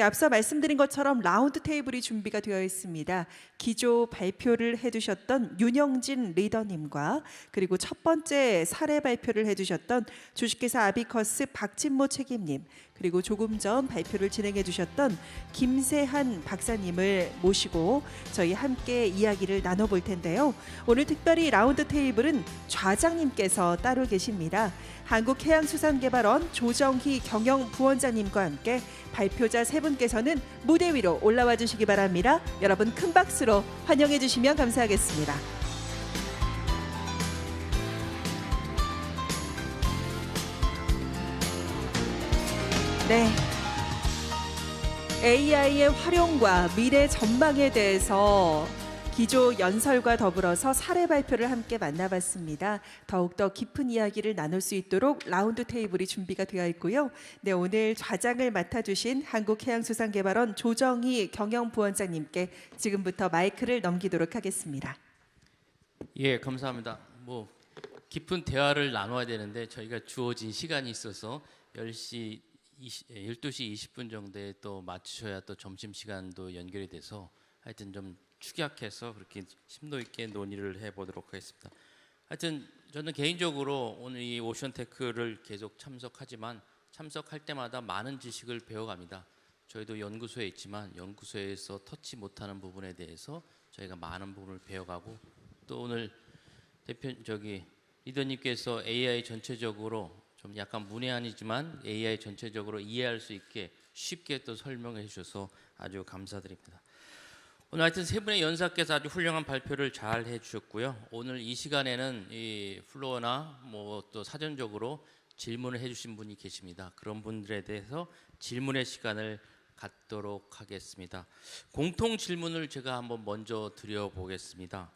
앞서 말씀드린 것처럼 라운드 테이블이 준비가 되어 있습니다. 기조 발표를 해주셨던 윤영진 리더님과 그리고 첫 번째 사례 발표를 해주셨던 주식회사 아비커스 박진모 책임님 그리고 조금 전 발표를 진행해 주셨던 김세한 박사님을 모시고 저희 함께 이야기를 나눠볼 텐데요. 오늘 특별히 라운드 테이블은 좌장님께서 따로 계십니다. 한국해양수산개발원 조정희 경영부원장님과 함께 발표자 세 분께서는 무대 위로 올라와 주시기 바랍니다. 여러분 큰 박수로 환영해 주시면 감사하겠습니다. 네. AI의 활용과 미래 전망에 대해서 기조 연설과 더불어서 사례 발표를 함께 만나봤습니다. 더욱더 깊은 이야기를 나눌 수 있도록 라운드 테이블이 준비가 되어 있고요. 네, 오늘 좌장을 맡아주신 한국해양수산개발원 조정희 경영부원장님께 지금부터 마이크를 넘기도록 하겠습니다. 예, 감사합니다. 뭐 깊은 대화를 나눠야 되는데 저희가 주어진 시간이 있어서 10시 20, 12시 20분 정도에 또 맞추셔야 또 점심 시간도 연결이 돼서 하여튼 좀 축약해서 그렇게 심도 있게 논의를 해 보도록 하겠습니다. 하여튼 저는 개인적으로 오늘 이 오션테크를 계속 참석하지만 참석할 때마다 많은 지식을 배워갑니다. 저희도 연구소에 있지만 연구소에서 터치 못하는 부분에 대해서 저희가 많은 부분을 배워가고 또 오늘 대표 저기 리더님께서 AI 전체적으로 좀 약간 문외한이지만 AI 전체적으로 이해할 수 있게 쉽게 또 설명해 주셔서 아주 감사드립니다. 오늘 하여튼 세 분의 연사께서 아주 훌륭한 발표를 잘 해주셨고요. 오늘 이 시간에는 이 플로어나 뭐 또 사전적으로 질문을 해주신 분이 계십니다. 그런 분들에 대해서 질문의 시간을 갖도록 하겠습니다. 공통 질문을 제가 한번 먼저 드려보겠습니다.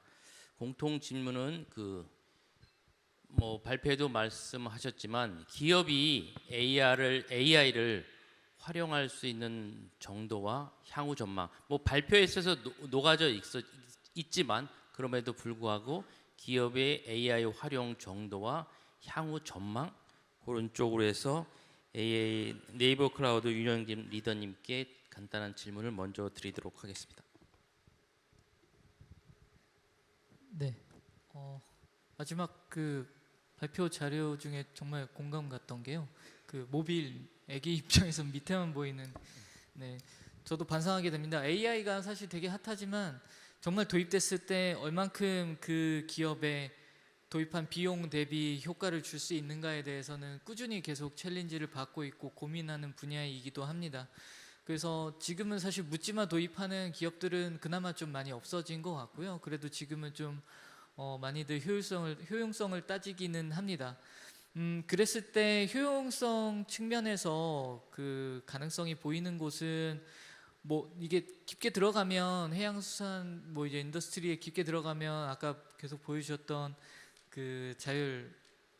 공통 질문은 그 뭐 발표에도 말씀하셨지만 기업이 AR을 AI를 활용할 수 있는 정도와 향후 전망. 뭐 발표에 있어서 노, 녹아져 있어, 있지만 그럼에도 불구하고 기업의 AI 활용 정도와 향후 전망 그런 쪽으로 해서 AA 네이버 클라우드 윤영진 리더님께 간단한 질문을 먼저 드리도록 하겠습니다. 네. 어, 마지막 그 발표 자료 중에 정말 공감 갔던 게요. 그 모빌 애기 입장에서 밑에만 보이는 네. 저도 반성하게 됩니다. AI가 사실 되게 핫하지만 정말 도입됐을 때 얼만큼 그 기업에 도입한 비용 대비 효과를 줄 수 있는가에 대해서는 꾸준히 계속 챌린지를 받고 있고 고민하는 분야이기도 합니다. 그래서 지금은 사실 묻지마 도입하는 기업들은 그나마 좀 많이 없어진 것 같고요. 그래도 지금은 좀 어, 많이들 효율성을 효용성을 따지기는 합니다. 음, 그랬을 때 효용성 측면에서 그 가능성이 보이는 곳은 뭐 이게 깊게 들어가면 해양수산 뭐 이제 인더스트리에 깊게 들어가면 아까 계속 보여주셨던 그 자율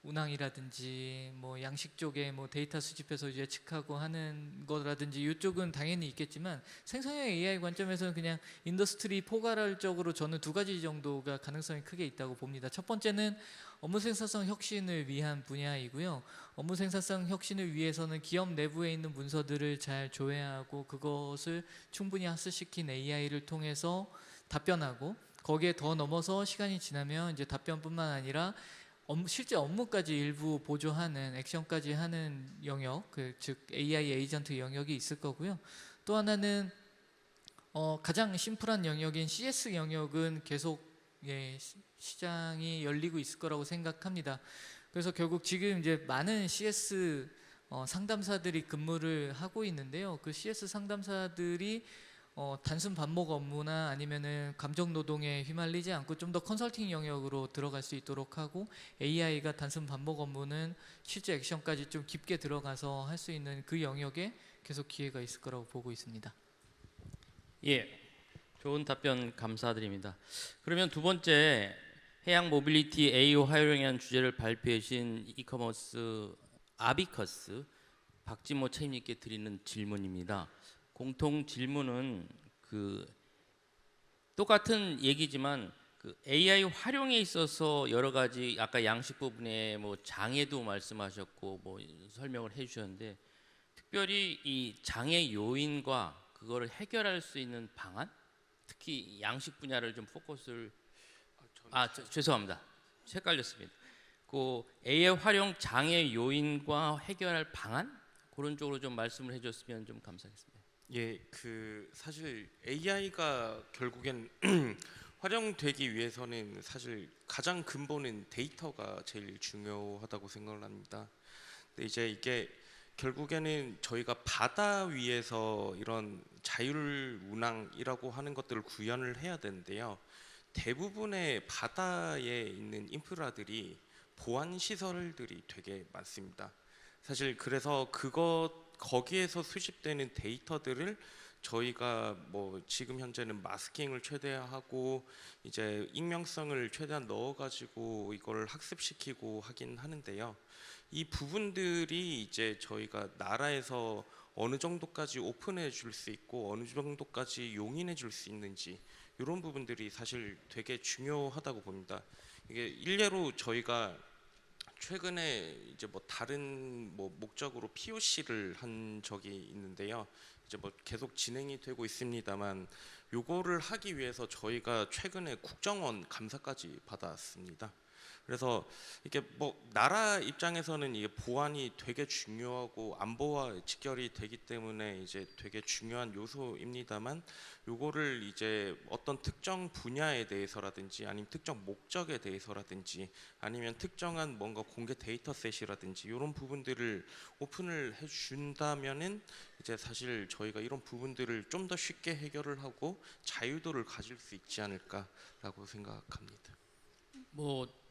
운항이라든지 뭐 양식 쪽에 뭐 데이터 수집해서 예측하고 하는 거라든지 이쪽은 당연히 있겠지만 생성형 AI 관점에서는 그냥 인더스트리 포괄적으로 저는 두 가지 정도가 가능성이 크게 있다고 봅니다. 첫 번째는 업무 생산성 혁신을 위한 분야이고요. 업무 생산성 혁신을 위해서는 기업 내부에 있는 문서들을 잘 조회하고 그것을 충분히 학습시킨 AI를 통해서 답변하고 거기에 더 넘어서 시간이 지나면 이제 답변뿐만 아니라 실제 업무까지 일부 보조하는 액션까지 하는 영역, 그, 즉 AI 에이전트 영역이 있을 거고요. 또 하나는 어, 가장 심플한 영역인 CS 영역은 계속 예, 시장이 열리고 있을 거라고 생각합니다. 그래서 결국 지금 이제 많은 CS 어, 상담사들이 근무를 하고 있는데요. 그 CS 상담사들이 어, 단순 반복 업무나 아니면은 감정 노동에 휘말리지 않고 좀 더 컨설팅 영역으로 들어갈 수 있도록 하고 AI가 단순 반복 업무는 실제 액션까지 좀 깊게 들어가서 할 수 있는 그 영역에 계속 기회가 있을 거라고 보고 있습니다. 예, 좋은 답변 감사드립니다. 그러면 두 번째 해양 모빌리티 AO 활용이라는 주제를 발표해 주신 이커머스 아비커스 박진모 책임님께 드리는 질문입니다. 공통 질문은 그 똑같은 얘기지만 그 AI 활용에 있어서 여러 가지 아까 양식 부분에 뭐 장애도 말씀하셨고 뭐 설명을 해주셨는데 특별히 이 장애 요인과 그거를 해결할 수 있는 방안, 특히 양식 분야를 좀 포커스를 아 저- 죄송합니다. 헷갈렸습니다. 그 AI 활용 장애 요인과 해결할 방안 그런 쪽으로 좀 말씀을 해줬으면 좀 감사하겠습니다. 예, 그 사실 AI가 결국엔 활용되기 위해서는 사실 가장 근본은 데이터가 제일 중요하다고 생각을 합니다. 근데 이제 이게 결국에는 저희가 바다 위에서 이런 자율 운항이라고 하는 것들을 구현을 해야 되는데요. 대부분의 바다에 있는 인프라들이 보안 시설들이 되게 많습니다. 사실 그래서 그것 거기에서 수집되는 데이터들을 저희가 뭐 지금 현재는 마스킹을 최대화하고 이제 익명성을 최대한 넣어가지고 이걸 학습시키고 하긴 하는데요. 이 부분들이 이제 저희가 나라에서 어느 정도까지 오픈해 줄 수 있고 어느 정도까지 용인해 줄 수 있는지 이런 부분들이 사실 되게 중요하다고 봅니다. 이게 일례로 저희가 최근에 이제 뭐 다른 뭐 목적으로 POC를 한 적이 있는데요. 이제 뭐 계속 진행이 되고 있습니다만 요거를 하기 위해서 저희가 최근에 국정원 감사까지 받았습니다. 그래서 이게 뭐 나라 입장에서는 이게 보안이 되게 중요하고 안보와 직결이 되기 때문에 이제 되게 중요한 요소입니다만 요거를 이제 어떤 특정 분야에 대해서라든지 아니면 특정 목적에 대해서라든지 아니면 특정한 뭔가 공개 데이터셋이라든지 이런 부분들을 오픈을 해 준다면은 이제 사실 저희가 이런 부분들을 좀 더 쉽게 해결을 하고 자유도를 가질 수 있지 않을까라고 생각합니다. 뭐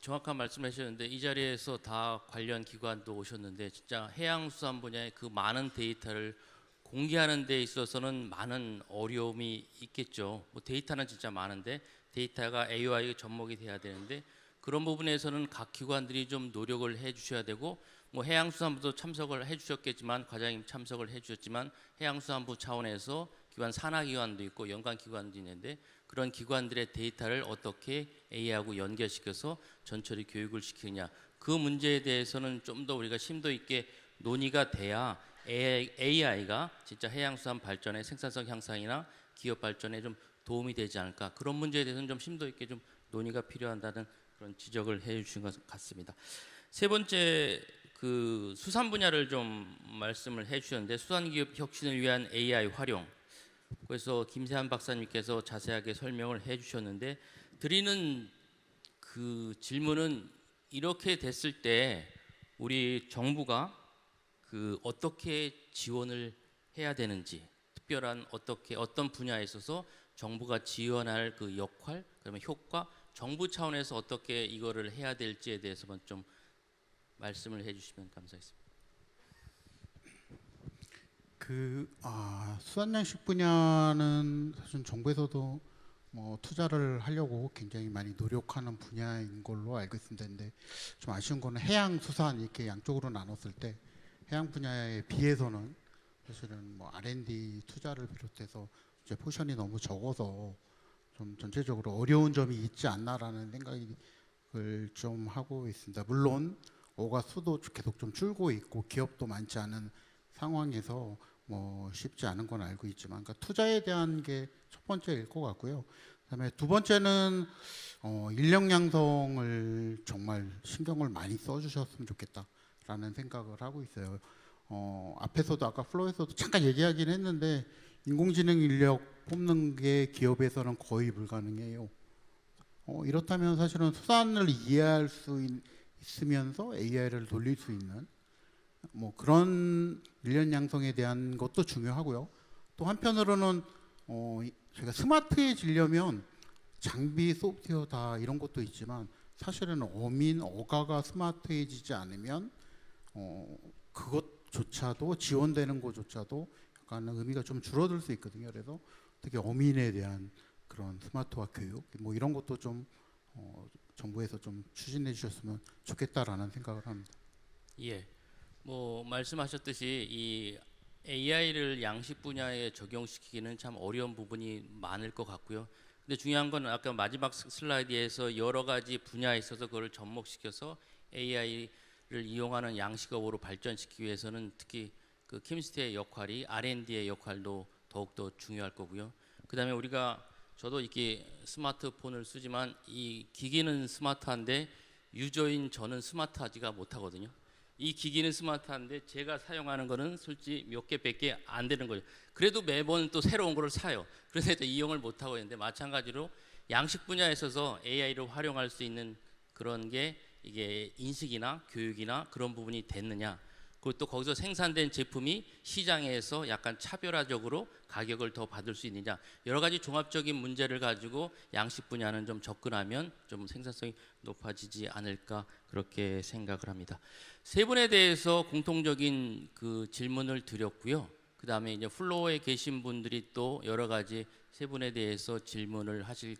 정확한 말씀하셨는데 이 자리에서 다 관련 기관도 오셨는데 진짜 해양수산 분야의 그 많은 데이터를 공개하는 데 있어서는 많은 어려움이 있겠죠. 뭐 데이터는 진짜 많은데 데이터가 AI 접목이 돼야 되는데 그런 부분에서는 각 기관들이 좀 노력을 해 주셔야 되고 뭐 해양수산부도 참석을 해 주셨겠지만 과장님 참석을 해 주셨지만 해양수산부 차원에서 기관 산하 기관도 있고 연관 기관도 있는데 그런 기관들의 데이터를 어떻게 AI하고 연결시켜서 전처리 교육을 시키느냐. 그 문제에 대해서는 좀 더 우리가 심도 있게 논의가 돼야 AI가 진짜 해양수산 발전의 생산성 향상이나 기업 발전에 좀 도움이 되지 않을까. 그런 문제에 대해서는 좀 심도 있게 좀 논의가 필요하다는 그런 지적을 해주신 것 같습니다. 세 번째 그 수산 분야를 좀 말씀을 해주셨는데 수산 기업 혁신을 위한 AI 활용 그래서 김세한 박사님께서 자세하게 설명을 해주셨는데 드리는 그 질문은 이렇게 됐을 때 우리 정부가 그 어떻게 지원을 해야 되는지 특별한 어떻게 어떤 분야에 있어서 정부가 지원할 그 역할 그러면 효과 정부 차원에서 어떻게 이거를 해야 될지에 대해서만 좀 말씀을 해주시면 감사하겠습니다. 그 아, 수산양식 분야는 사실 정부에서도 뭐 투자를 하려고 굉장히 많이 노력하는 분야인 걸로 알고 있습니다. 근데 좀 아쉬운 거는 해양 수산 이렇게 양쪽으로 나눴을 때 해양 분야에 비해서는 사실은 뭐 R&D 투자를 비롯해서 이제 포션이 너무 적어서 좀 전체적으로 어려운 점이 있지 않나라는 생각을 좀 하고 있습니다. 물론 어가 수도 계속 좀 줄고 있고 기업도 많지 않은 상황에서 뭐 쉽지 않은 건 알고 있지만 그러니까 투자에 대한 게 첫 번째일 것 같고요. 그다음에 두 번째는 어, 인력 양성을 정말 신경을 많이 써주셨으면 좋겠다라는 생각을 하고 있어요. 어, 앞에서도 아까 플로에서도 잠깐 얘기하긴 했는데 인공지능 인력 뽑는 게 기업에서는 거의 불가능해요. 어, 이렇다면 사실은 수산을 이해할 수 있, 있으면서 AI를 돌릴 수 있는 뭐 그런 인력 양성에 대한 것도 중요하고요. 또 한편으로는 어, 이- 저희가 스마트해지려면 장비, 소프트웨어 다 이런 것도 있지만 사실은 어민, 어가가 스마트해지지 않으면 어, 그것조차도 지원되는 것조차도 약간 의미가 좀 줄어들 수 있거든요. 그래서 특히 어민에 대한 그런 스마트화 교육 뭐 이런 것도 좀 어, 정부에서 좀 추진해 주셨으면 좋겠다라는 생각을 합니다. 예. 뭐 말씀하셨듯이 이 AI를 양식 분야에 적용시키기는 참 어려운 부분이 많을 것 같고요. 근데 중요한 건 아까 마지막 스- 슬라이드에서 여러 가지 분야에 있어서 그걸 접목시켜서 AI를 이용하는 양식업으로 발전시키기 위해서는 특히 그 킴스트의 역할이 R&D의 역할도 더욱더 중요할 거고요. 그다음에 우리가 저도 이렇게 스마트폰을 쓰지만 이 기기는 스마트한데 유저인 저는 스마트하지가 못하거든요. 이 기기는 스마트한데 제가 사용하는 거는 솔직히 몇 개밖에 안 되는 거예요. 그래도 매번 또 새로운 거를 사요. 그래서 이용을 못 하고 있는데 마찬가지로 양식 분야에 있어서 AI를 활용할 수 있는 그런 게 이게 인식이나 교육이나 그런 부분이 됐느냐. 그리고 또 거기서 생산된 제품이 시장에서 약간 차별화적으로 가격을 더 받을 수 있느냐. 여러 가지 종합적인 문제를 가지고 양식 분야는 좀 접근하면 좀 생산성이 높아지지 않을까 그렇게 생각을 합니다. 세 분에 대해서 공통적인 그 질문을 드렸고요. 그 다음에 이제 플로어에 계신 분들이 또 여러 가지 세 분에 대해서 질문을 하실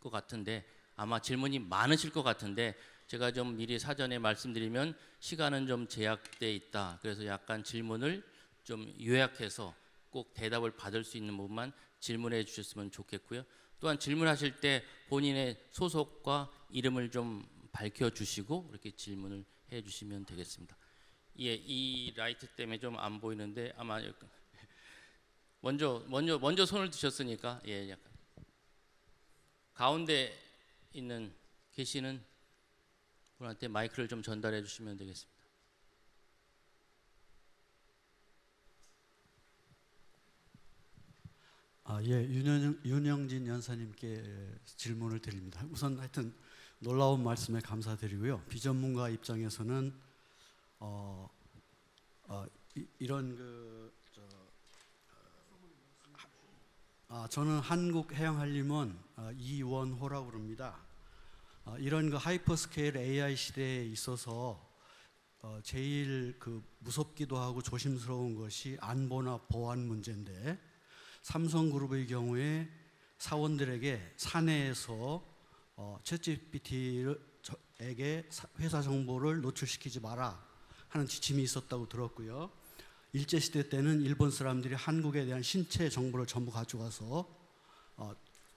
것 같은데 아마 질문이 많으실 것 같은데 제가 좀 미리 사전에 말씀드리면 시간은 좀 제약돼 있다. 그래서 약간 질문을 좀 요약해서 꼭 대답을 받을 수 있는 부분만 질문해 주셨으면 좋겠고요. 또한 질문하실 때 본인의 소속과 이름을 좀 밝혀 주시고 이렇게 질문을 해 주시면 되겠습니다. 예, 이 라이트 때문에 좀 안 보이는데 아마 먼저 먼저 먼저 손을 드셨으니까 예, 약간 가운데 있는 계시는 분한테 마이크를 좀 전달해 주시면 되겠습니다. 아, 예, 윤영, 윤영진 연사님께 질문을 드립니다. 우선 하여튼 놀라운 말씀에 감사드리고요. 비전문가 입장에서는 어, 어, 이, 런 그, 저, 아, 저는 한국해양한림원 아, 이원호라고 그럽니다. 아, 이런 그 하이퍼스케일 AI 시대에 있어서 어, 제일 그 무섭기도 하고 조심스러운 것이 안보나 보안 문제인데 삼성그룹의 경우에 사원들에게 사내에서 어, 챗GPT에게 회사 정보를 노출시키지 마라 하는 지침이 있었다고 들었고요. 일제 시대 때는 일본 사람들이 한국에 대한 신체 정보를 전부 가져가서 어,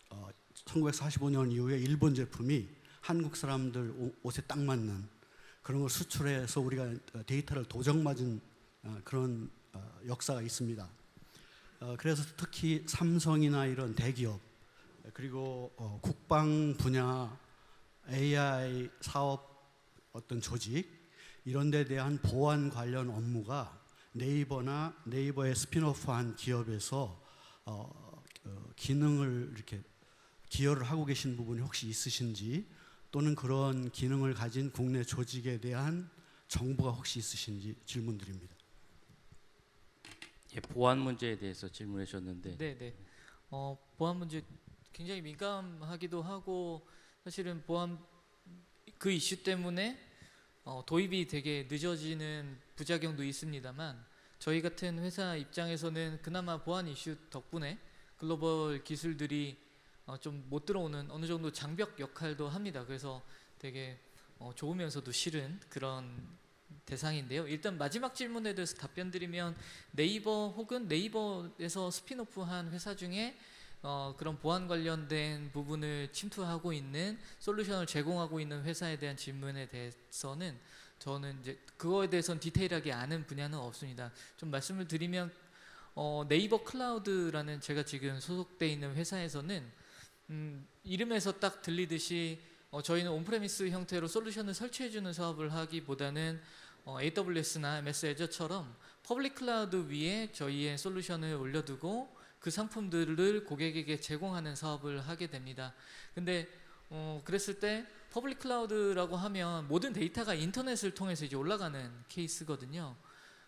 어, 1945년 이후에 일본 제품이 한국 사람들 옷- 옷에 딱 맞는 그런 걸 수출해서 우리가 데이터를 도정맞은 어, 그런 어, 역사가 있습니다. 어, 그래서 특히 삼성이나 이런 대기업 그리고 어, 국방 분야 AI 사업 어떤 조직 이런 데 대한 보안 관련 업무가 네이버나 네이버의 스피노프한 기업에서 어, 어, 기능을 이렇게 기여를 하고 계신 부분이 혹시 있으신지 또는 그런 기능을 가진 국내 조직에 대한 정보가 혹시 있으신지 질문드립니다. 예, 보안 문제에 대해서 질문해 주셨는데 네, 네. 어, 보안 문제 굉장히 민감하기도 하고 사실은 보안 그 이슈 때문에 어, 도입이 되게 늦어지는 부작용도 있습니다만 저희 같은 회사 입장에서는 그나마 보안 이슈 덕분에 글로벌 기술들이 어, 좀못 들어오는 어느 정도 장벽 역할도 합니다. 그래서 되게 어, 좋으면서도 싫은 그런 대상인데요. 일단 마지막 질문에 대해서 답변 드리면 네이버 혹은 네이버에서 스피노프한 회사 중에 어, 그런 보안 관련된 부분을 침투하고 있는 솔루션을 제공하고 있는 회사에 대한 질문에 대해서는 저는 이제 그거에 대해서는 디테일하게 아는 분야는 없습니다. 좀 말씀을 드리면 어, 네이버 클라우드라는 제가 지금 소속돼 있는 회사에서는 음, 이름에서 딱 들리듯이 어, 저희는 온프레미스 형태로 솔루션을 설치해주는 사업을 하기보다는 어, AWS나 MS 애저처럼 퍼블릭 클라우드 위에 저희의 솔루션을 올려두고 그 상품들을 고객에게 제공하는 사업을 하게 됩니다. 근데 어, 그랬을 때 퍼블릭 클라우드라고 하면 모든 데이터가 인터넷을 통해서 이제 올라가는 케이스거든요.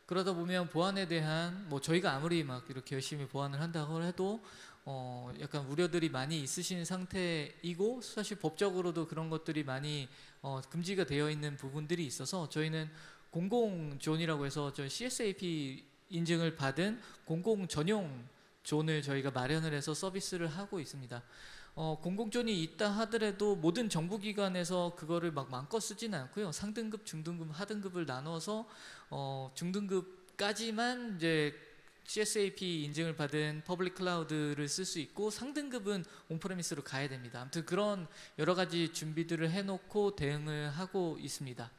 그러다 보면 보안에 대한 뭐 저희가 아무리 막 이렇게 열심히 보안을 한다고 해도 어 약간 우려들이 많이 있으신 상태이고 사실 법적으로도 그런 것들이 많이 어 금지가 되어 있는 부분들이 있어서 저희는 공공 존이라고 해서 저 CSAP 인증을 받은 공공 전용 존을 저희가 마련을 해서 서비스를 하고 있습니다. 어, 공공존이 있다 하더라도 모든 정부기관에서 그거를 막 마음껏 쓰지는 않고요. 상등급, 중등급, 하등급을 나눠서 어, 중등급까지만 이제 CSAP 인증을 받은 퍼블릭 클라우드를 쓸 수 있고 상등급은 온프레미스로 가야 됩니다. 아무튼 그런 여러 가지 준비들을 해놓고 대응을 하고 있습니다.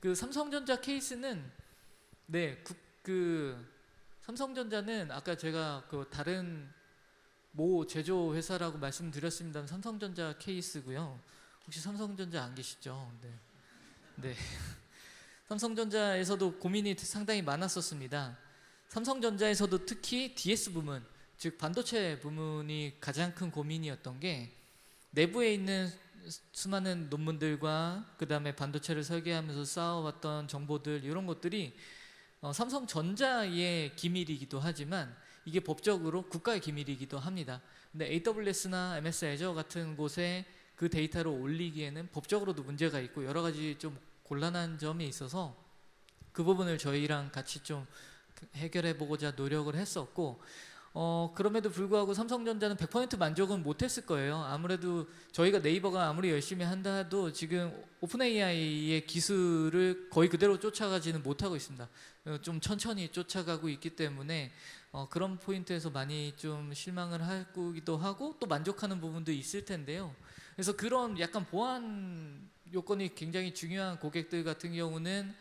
그 삼성전자 케이스는 네 국, 그 삼성전자는 아까 제가 그 다른 모 제조 회사라고 말씀드렸습니다. 삼성전자 케이스고요. 혹시 삼성전자 안 계시죠? 네. 네. 삼성전자에서도 고민이 상당히 많았었습니다. 삼성전자에서도 특히 DS 부문, 즉 반도체 부문이 가장 큰 고민이었던 게 내부에 있는 수많은 논문들과 그 다음에 반도체를 설계하면서 쌓아왔던 정보들 이런 것들이 어, 삼성전자의 기밀이기도 하지만 이게 법적으로 국가의 기밀이기도 합니다. 근데 AWS나 MS Azure 같은 곳에 그 데이터를 올리기에는 법적으로도 문제가 있고 여러 가지 좀 곤란한 점이 있어서 그 부분을 저희랑 같이 좀 해결해 보고자 노력을 했었고 어, 그럼에도 불구하고 삼성전자는 100% 만족은 못했을 거예요. 아무래도 저희가 네이버가 아무리 열심히 한다 해도 지금 오픈 AI의 기술을 거의 그대로 쫓아가지는 못하고 있습니다. 어, 좀 천천히 쫓아가고 있기 때문에 어, 그런 포인트에서 많이 좀 실망을 하기도 하고 또 만족하는 부분도 있을 텐데요. 그래서 그런 약간 보안 요건이 굉장히 중요한 고객들 같은 경우는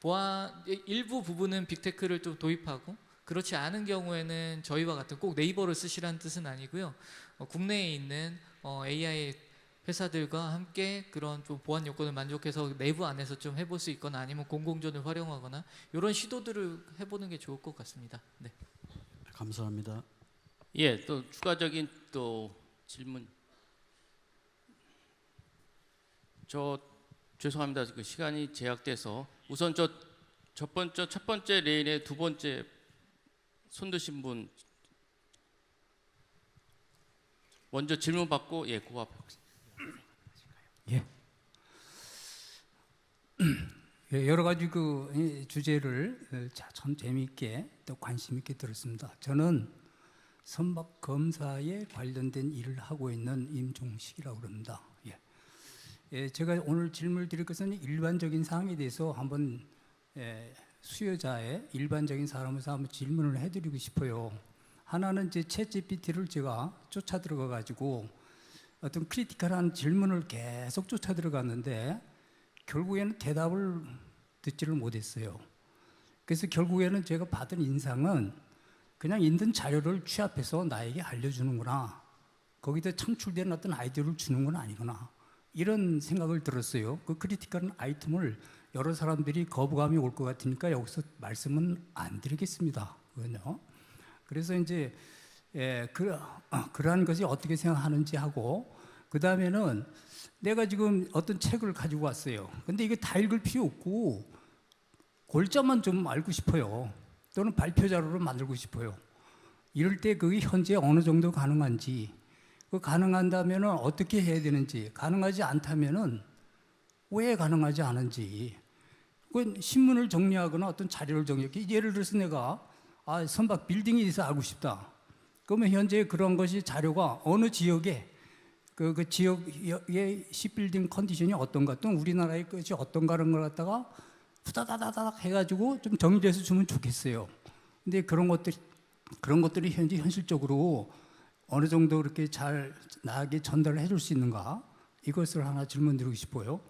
보안 일부 부분은 빅테크를 좀 도입하고 그렇지 않은 경우에는 저희와 같은 꼭 네이버를 쓰시라는 뜻은 아니고요. 어, 국내에 있는 어, AI 회사들과 함께 그런 좀 보안 요건을 만족해서 내부 안에서 좀 해볼 수 있거나 아니면 공공존을 활용하거나 이런 시도들을 해보는 게 좋을 것 같습니다. 네. 감사합니다. 예, 또 추가적인 또 질문. 저 죄송합니다. 그 시간이 제약돼서 우선 저 첫 번째 첫 번째 레인의 두 번째 손 드신 분 먼저 질문 받고 예, 그 앞에 예, 여러 가지 그이 주제를 어, 자, 참 재미있게 또 관심 있게 들었습니다. 저는 선박 검사에 관련된 일을 하고 있는 임종식이라고 그럽니다. 예. 예, 제가 오늘 질문을 드릴 것은 일반적인 사항에 대해서 한번 예, 수요자의 일반적인 사람으로서 한번 질문을 해드리고 싶어요. 하나는 이제 챗 GPT를 제가 쫓아 들어가 가지고 어떤 크리티컬한 질문을 계속 쫓아 들어갔는데 결국에는 대답을 듣지를 못했어요. 그래서 결국에는 제가 받은 인상은 그냥 있는 자료를 취합해서 나에게 알려주는구나. 거기다 창출된 어떤 아이디어를 주는 건 아니구나. 이런 생각을 들었어요. 그 크리티컬한 아이템을 여러 사람들이 거부감이 올 것 같으니까 여기서 말씀은 안 드리겠습니다. 그건요. 그래서 이제 예, 그, 아, 그러한 것이 어떻게 생각하는지 하고 그 다음에는 내가 지금 어떤 책을 가지고 왔어요. 근데 이게 다 읽을 필요 없고 골자만 좀 알고 싶어요. 또는 발표 자료로 만들고 싶어요. 이럴 때 그게 현재 어느 정도 가능한지, 그 가능한다면 어떻게 해야 되는지, 가능하지 않다면은 왜 가능하지 않은지, 그 신문을 정리하거나 어떤 자료를 정리하기 예를 들어서 내가 아, 선박 빌딩에 대해서 알고 싶다. 그러면 현재 그런 것이 자료가 어느 지역에 그, 그 지역의 시빌딩 컨디션이 어떤가 또는 우리나라의 것이 어떤가라는 걸 갖다가 후다다다닥 해가지고 좀 정리해서 주면 좋겠어요. 근데 그런 것들이 그런 것들이 현재 현실적으로 어느 정도 그렇게 잘 나에게 전달을 해줄 수 있는가 이것을 하나 질문드리고 싶어요.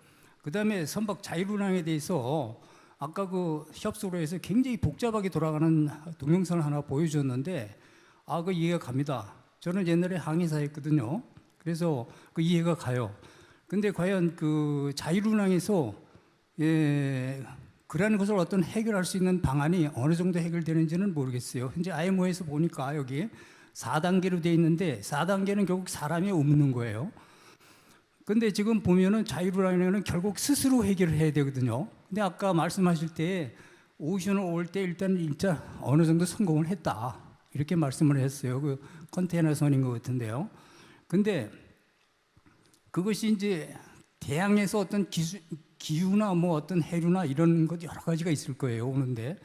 그 다음에 선박 자율운항에 대해서 아까 그 협소로 해서 굉장히 복잡하게 돌아가는 동영상을 하나 보여줬는데 아 그 이해가 갑니다. 저는 옛날에 항해사였거든요. 그래서 그 이해가 가요. 근데 과연 그 자율운항에서 예, 그러한 것을 어떤 해결할 수 있는 방안이 어느 정도 해결되는지는 모르겠어요. 현재 IMO에서 보니까 여기 4단계로 되어 있는데 4단계는 결국 사람이 없는 거예요. 근데 지금 보면은 자율운항에는 결국 스스로 해결을 해야 되거든요. 근데 아까 말씀하실 때 오션을 올 때 일단 진짜 어느 정도 성공을 했다. 이렇게 말씀을 했어요. 그 컨테이너 선인 것 같은데요. 근데 그것이 이제 대양에서 어떤 기수, 기후나 뭐 어떤 해류나 이런 것 여러 가지가 있을 거예요. 오는데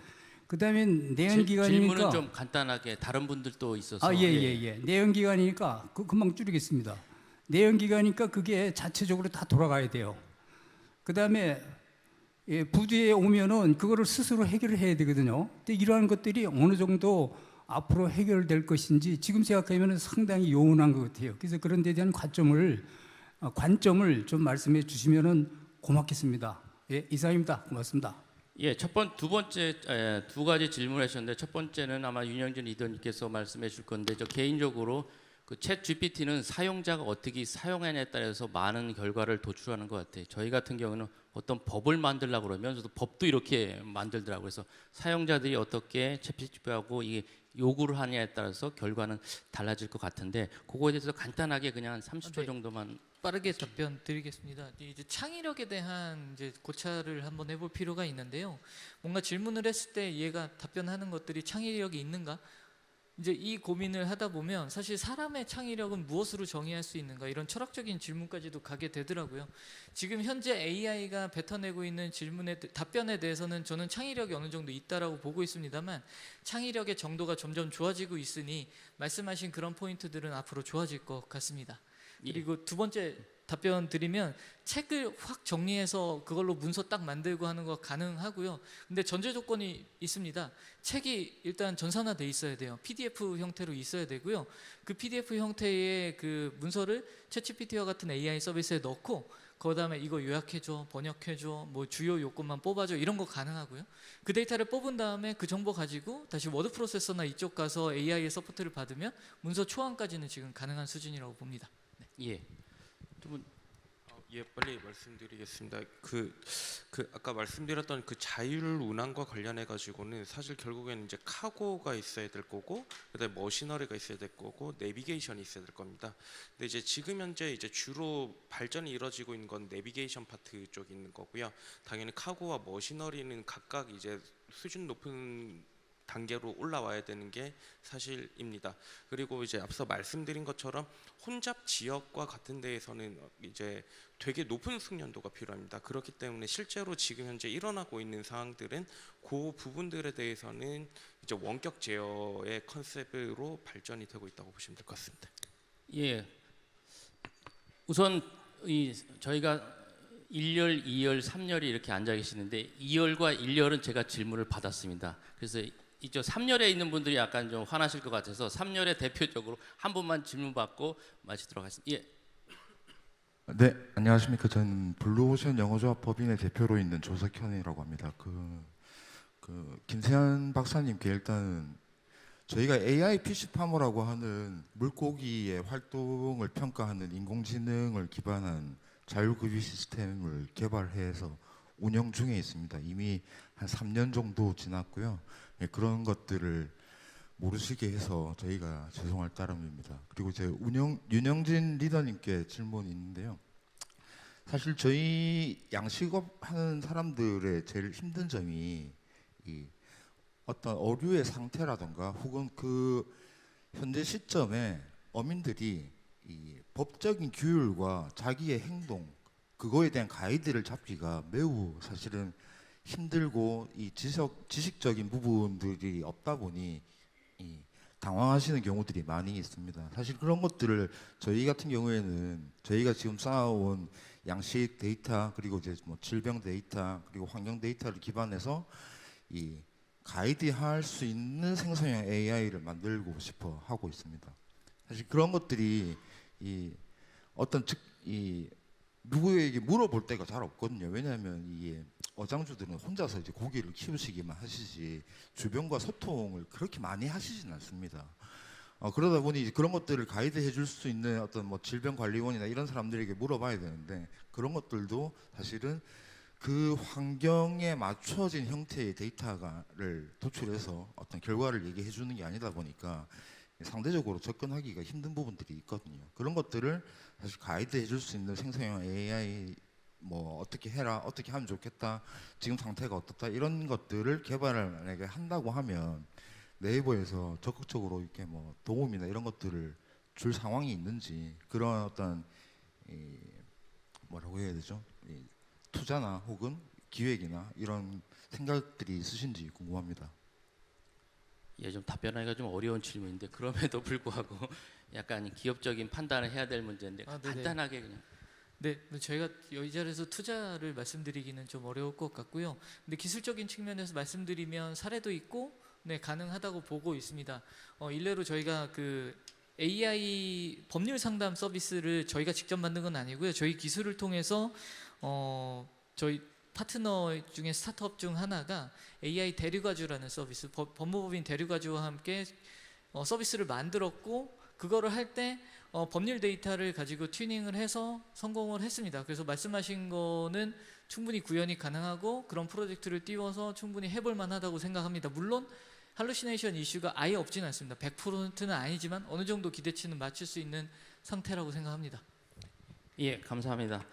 그다음에 내연 질- 기간이니까 질문은 좀 간단하게 다른 분들도 있어서 아, 예, 예, 예. 내연 기간이니까 그 금방 줄이겠습니다. 내연 기간이니까 그게 자체적으로 다 돌아가야 돼요. 그다음에 예, 부두에 오면은 그거를 스스로 해결을 해야 되거든요. 근데 이러한 것들이 어느 정도 앞으로 해결될 것인지 지금 생각하면 상당히 요원한 것 같아요. 그래서 그런 데 대한 관점을 어, 관점을 좀 말씀해 주시면은 고맙겠습니다. 예, 이상입니다. 고맙습니다. 예, 첫 번, 두 번째 에, 두 가지 질문하셨는데 첫 번째는 아마 윤영진 리더님께서 말씀해 줄 건데 저 개인적으로 그 챗 GPT는 사용자가 어떻게 사용하냐에 따라서 많은 결과를 도출하는 것 같아요. 저희 같은 경우는 어떤 법을 만들려고 그러면 저도 법도 이렇게 만들더라고요. 그래서 사용자들이 어떻게 챗 GPT하고 이게 요구를 하냐에 따라서 결과는 달라질 것 같은데 그거에 대해서 간단하게 그냥 한 30초 네. 정도만 빠르게 답변 드리겠습니다. 이제 창의력에 대한 이제 고찰을 한번 해볼 필요가 있는데요. 뭔가 질문을 했을 때 얘가 답변하는 것들이 창의력이 있는가? 이제 이 고민을 하다 보면 사실 사람의 창의력은 무엇으로 정의할 수 있는가 이런 철학적인 질문까지도 가게 되더라고요. 지금 현재 AI가 뱉어내고 있는 질문에 대- 답변에 대해서는 저는 창의력이 어느 정도 있다라고 보고 있습니다만 창의력의 정도가 점점 좋아지고 있으니 말씀하신 그런 포인트들은 앞으로 좋아질 것 같습니다. 예. 그리고 두 번째 답변 드리면 책을 확 정리해서 그걸로 문서 딱 만들고 하는 거 가능하고요. 근데 전제 조건이 있습니다. 책이 일단 전산화돼 있어야 돼요. PDF 형태로 있어야 되고요. 그 PDF 형태의 그 문서를 챗GPT와 같은 AI 서비스에 넣고 그다음에 이거 요약해줘, 번역해줘, 뭐 주요 요건만 뽑아줘 이런 거 가능하고요. 그 데이터를 뽑은 다음에 그 정보 가지고 다시 워드 프로세서나 이쪽 가서 AI의 서포트를 받으면 문서 초안까지는 지금 가능한 수준이라고 봅니다. 예. 어, 예, 빨리 말씀드리겠습니다. 그, 그 아까 말씀드렸던 그 자율 운항과 관련해 가지고는 사실 결국에는 이제 카고가 있어야 될 거고, 그다음에 머시너리가 있어야 될 거고, 내비게이션이 있어야 될 겁니다. 근데 이제 지금 현재 이제 주로 발전이 이루어지고 있는 건 내비게이션 파트 쪽에 있는 거고요. 당연히 카고와 머시너리는 각각 이제 수준 높은 단계로 올라와야 되는 게 사실입니다. 그리고 이제 앞서 말씀드린 것처럼 혼잡 지역과 같은 데에서는 이제 되게 높은 숙련도가 필요합니다. 그렇기 때문에 실제로 지금 현재 일어나고 있는 상황들은 그 부분들에 대해서는 이제 원격 제어의 컨셉으로 발전이 되고 있다고 보시면 될 것 같습니다. 예. 우선 이 저희가 1열, 2열, 3열이 이렇게 앉아 계시는데 2열과 1열은 제가 질문을 받았습니다. 그래서 이쪽 3열에 있는 분들이 약간 좀 화나실 것 같아서 3열에 대표적으로 한 분만 질문 받고 마치도록 하겠습니다. 예. 네, 안녕하십니까. 저는 블루오션 영어조합 법인의 대표로 있는 조석현이라고 합니다. 그, 그 김세한 박사님께 일단 저희가 AI PC 파머라고 하는 물고기의 활동을 평가하는 인공지능을 기반한 자율급유 시스템을 개발해서 운영 중에 있습니다. 이미 한 3년 정도 지났고요. 예, 그런 것들을 모르시게 해서 저희가 죄송할 따름입니다. 그리고 제 운영 윤영진 리더님께 질문이 있는데요. 사실 저희 양식업 하는 사람들의 제일 힘든 점이 이 어떤 어류의 상태라든가 혹은 그 현재 시점에 어민들이 이 법적인 규율과 자기의 행동 그거에 대한 가이드를 잡기가 매우 사실은 힘들고 이 지적 지식적인 부분들이 없다 보니 이 당황하시는 경우들이 많이 있습니다. 사실 그런 것들을 저희 같은 경우에는 저희가 지금 쌓아온 양식 데이터 그리고 이제 뭐 질병 데이터 그리고 환경 데이터를 기반해서 이 가이드할 수 있는 생성형 AI를 만들고 싶어 하고 있습니다. 사실 그런 것들이 이 어떤 즉이 누구에게 물어볼 때가 잘 없거든요. 왜냐하면 이게 어장주들은 혼자서 이제 고기를 키우시기만 하시지 주변과 소통을 그렇게 많이 하시진 않습니다. 어, 그러다 보니 그런 것들을 가이드해 줄 수 있는 어떤 뭐 질병관리원이나 이런 사람들에게 물어봐야 되는데 그런 것들도 사실은 그 환경에 맞춰진 형태의 데이터를 도출해서 어떤 결과를 얘기해 주는 게 아니다 보니까 상대적으로 접근하기가 힘든 부분들이 있거든요. 그런 것들을 사실 가이드해 줄 수 있는 생성형 AI 뭐 어떻게 해라 어떻게 하면 좋겠다 지금 상태가 어떻다 이런 것들을 개발을 만약에 한다고 하면 네이버에서 적극적으로 이렇게 뭐 도움이나 이런 것들을 줄 상황이 있는지 그런 어떤 이 뭐라고 해야 되죠 이 투자나 혹은 기획이나 이런 생각들이 있으신지 궁금합니다. 예, 좀 답변하기가 좀 어려운 질문인데 그럼에도 불구하고 약간 기업적인 판단을 해야 될 문제인데 아. 간단하게 그냥 네, 저희가 이 자리에서 투자를 말씀드리기는 좀 어려울 것 같고요. 근데 기술적인 측면에서 말씀드리면 사례도 있고, 네 가능하다고 보고 있습니다. 어, 일례로 저희가 그 AI 법률 상담 서비스를 저희가 직접 만든 건 아니고요. 저희 기술을 통해서 어, 저희 파트너 중에 스타트업 중 하나가 AI 대류가주라는 서비스 법- 법무법인 대류가주와 함께 어, 서비스를 만들었고 그거를 할때 어, 법률 데이터를 가지고 튜닝을 해서 성공을 했습니다. 그래서 말씀하신 거는 충분히 구현이 가능하고 그런 프로젝트를 띄워서 충분히 해볼 만하다고 생각합니다. 물론 할루시네이션 이슈가 아예 없지는 않습니다. 100%는 아니지만 어느 정도 기대치는 맞출 수 있는 상태라고 생각합니다. 예, 감사합니다.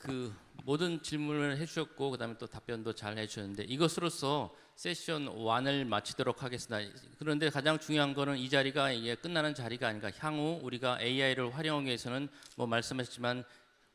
그 모든 질문을 해주셨고 그다음에 또 답변도 잘 해주셨는데 이것으로서 세션 1을 마치도록 하겠습니다. 그런데 가장 중요한 거는 이 자리가 이게 끝나는 자리가 아닌가. 향후 우리가 AI를 활용하기 위해서는 뭐 말씀하셨지만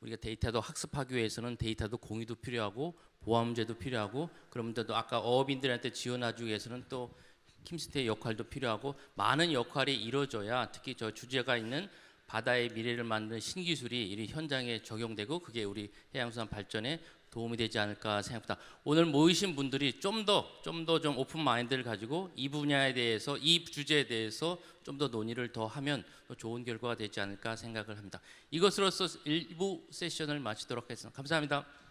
우리가 데이터도 학습하기 위해서는 데이터도 공유도 필요하고 보안 문제도 필요하고 그런데도 아까 어업인들한테 지원하기 위해서는 또 킴스테의 역할도 필요하고 많은 역할이 이루어져야 특히 저 주제가 있는 바다의 미래를 만드는 신기술이 이 현장에 적용되고 그게 우리 해양수산 발전에 도움이 되지 않을까 생각합니다. 오늘 모이신 분들이 좀 더 좀 더 좀 오픈 마인드를 가지고 이 분야에 대해서 이 주제에 대해서 좀 더 논의를 더 하면 더 좋은 결과가 되지 않을까 생각을 합니다. 이것으로서 일부 세션을 마치도록 하겠습니다. 감사합니다.